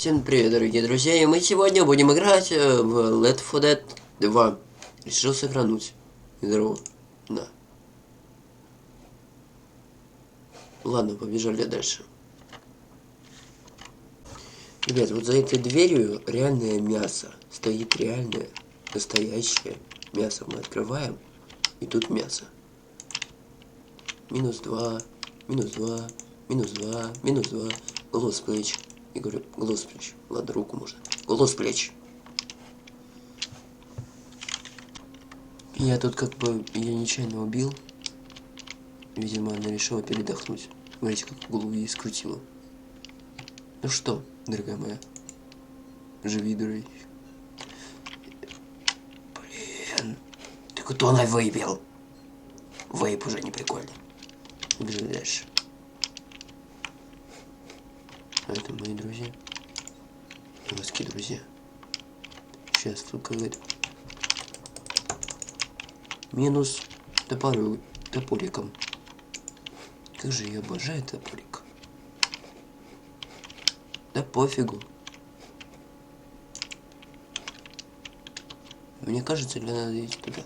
Всем привет, дорогие друзья, и мы сегодня будем играть э, в Left 4 Dead 2. Решил сохрануть. Здорово. Да. Ладно, побежали дальше. Ребят, вот за этой дверью реальное мясо. Стоит реальное, настоящее мясо. Мы открываем, и тут мясо. Минус два, минус два, минус два, минус два. Голос плеч. И говорю, голос плеч. Ладно, руку можно. Голос плеч. Я тут как бы, я нечаянно убил. Видимо, она решила передохнуть. Смотрите, как голову ей скрутило. Ну что, дорогая моя, живи, дорогой. Блин, ты кто она выпил? Вейп уже не прикольный. Бежим дальше. А это мои друзья. Русские друзья. Сейчас только это. Минус топору, топориком. Как же я обожаю топорик. Да пофигу. Мне кажется, или надо идти туда?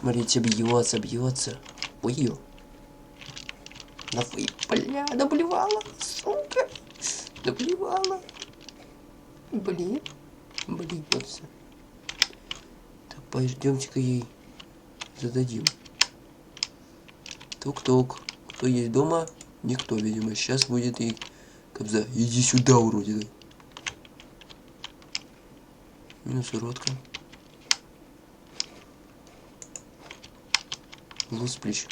Смотрите, бьется, бьется. Ой-ё. Да вы, бля, наблевала, сука. Наблевала. Блин. Блин, вот всё. Так, пойдемте-ка ей зададим. Тук-тук. Кто есть дома? Никто, видимо. Сейчас будет ей кобза. Иди сюда, уродина. Минус уродка. Голову с плеч.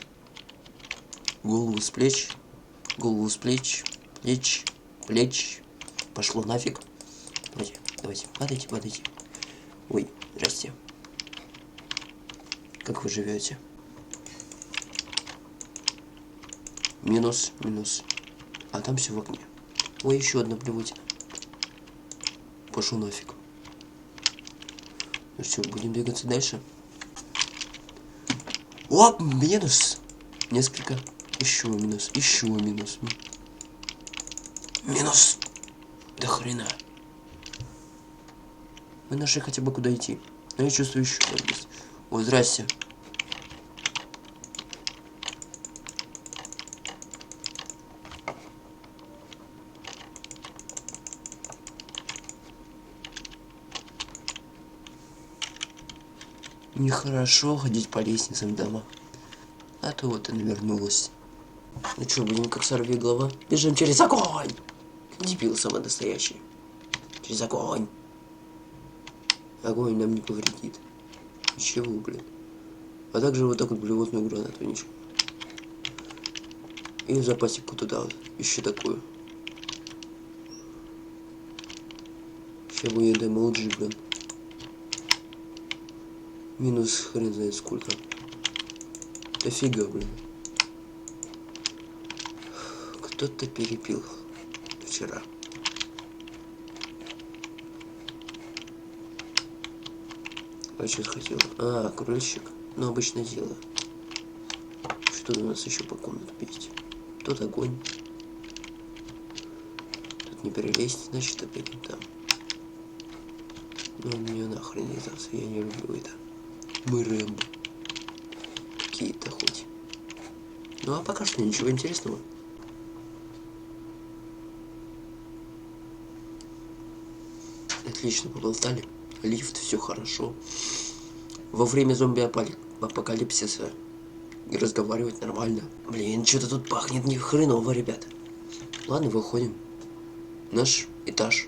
Голову с плеч. Голову с плеч. Плеч. Плеч. Пошло нафиг. Давайте, давайте, падайте, падайте. Ой, здрасте. Как вы живете? Минус, минус. А там все в огне. Ой, еще одна блевотина. Пошел нафиг. Ну что, будем двигаться дальше? О, минус. Несколько. Еще минус. Еще минус. Минус. Да хрена. Мы нашли хотя бы куда идти. Но я чувствую еще есть. О, здрасте. Нехорошо ходить по лестницам дома. А то вот и навернулась. Ну что, будем как сорви голова? Бежим через огонь! Дебил самый настоящий. Через огонь. Огонь нам не повредит. Ничего, блин. А также вот так вот блевотную гранату, ничего. И запасику туда вот. Еще такую. Сейчас будет эмоджи, блин. Минус хрен знает сколько. Дофига, блин. Кто-то перепил вчера. А что хотел? А, крыльщик. Ну, обычное дело. Что у нас еще по комнату есть? Тут огонь. Тут не перелезть, значит опять там. Ну, мне нахрен не сдался, я не люблю это. Мы Рэмбо. Какие-то хоть. Ну, а пока что ничего интересного. Отлично поболтали. Лифт, все хорошо. Во время зомби-апокалипсиса разговаривать нормально. Блин, что-то тут пахнет не хреново, ребята. Ладно, выходим. Наш этаж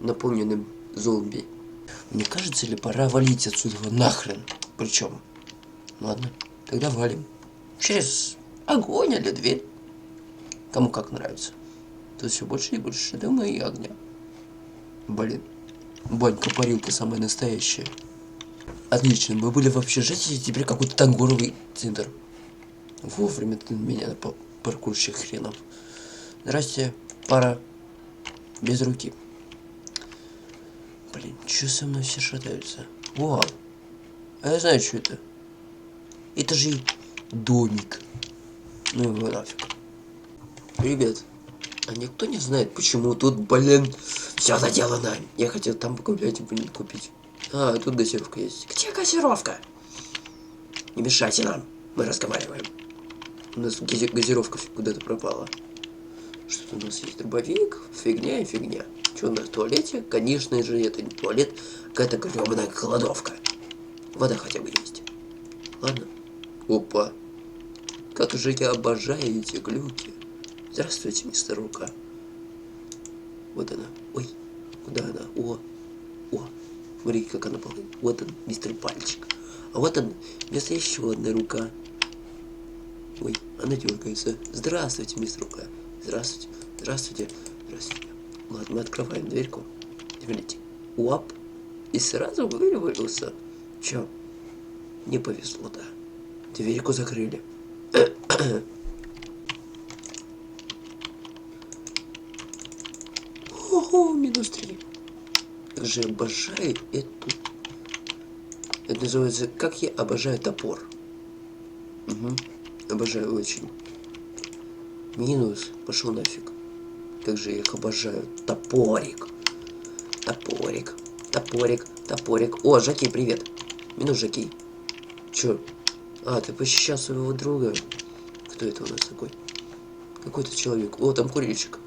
наполненным зомби. Не кажется ли пора валить отсюда нахрен? Причем. Ладно, тогда валим. Через огонь или дверь. Кому как нравится. Тут все больше и больше дыма и огня. Блин. Банька-парилка самая настоящая. Отлично, мы были в общежитии, теперь какой-то тангоровый центр. Вовремя ты меня паркурщик хренов. Здрасте, пара без руки. Блин, что со мной все шатаются? О, а я знаю, что это. Это же домик. Ну его нафиг. Ребят, А никто не знает, почему тут, блин, все заделано. Я хотел там погулять, блин, купить. А, тут газировка есть. Где газировка? Не мешайте нам, мы разговариваем. У нас гази- газировка куда-то пропала. Что-то у нас есть дробовик, фигня и фигня. Что у нас в туалете? Конечно же, это не туалет, какая-то гребаная кладовка. Вода хотя бы есть. Ладно. Опа. Как же я обожаю эти глюки. Здравствуйте, мистер Рука. Вот она. Ой, куда она? О, о. Смотри, как она ползет. Вот он, мистер Пальчик. А вот он, вместо еще одна рука. Ой, она дергается. Здравствуйте, мистер Рука. Здравствуйте, здравствуйте, здравствуйте. Ладно, мы открываем дверьку. Смотрите. Уап. И сразу вывалился. Чё? Не повезло, да. Дверьку закрыли. Минус три. Как же я обожаю эту... Это называется «Как я обожаю топор». Угу. Обожаю очень. Минус. Пошел нафиг. Как же я их обожаю. Топорик. Топорик. Топорик. Топорик. О, Жакей, привет. Минус Жакей. Чё? А, ты пощищал своего друга. Кто это у нас такой? Какой-то человек. О, там курильщик.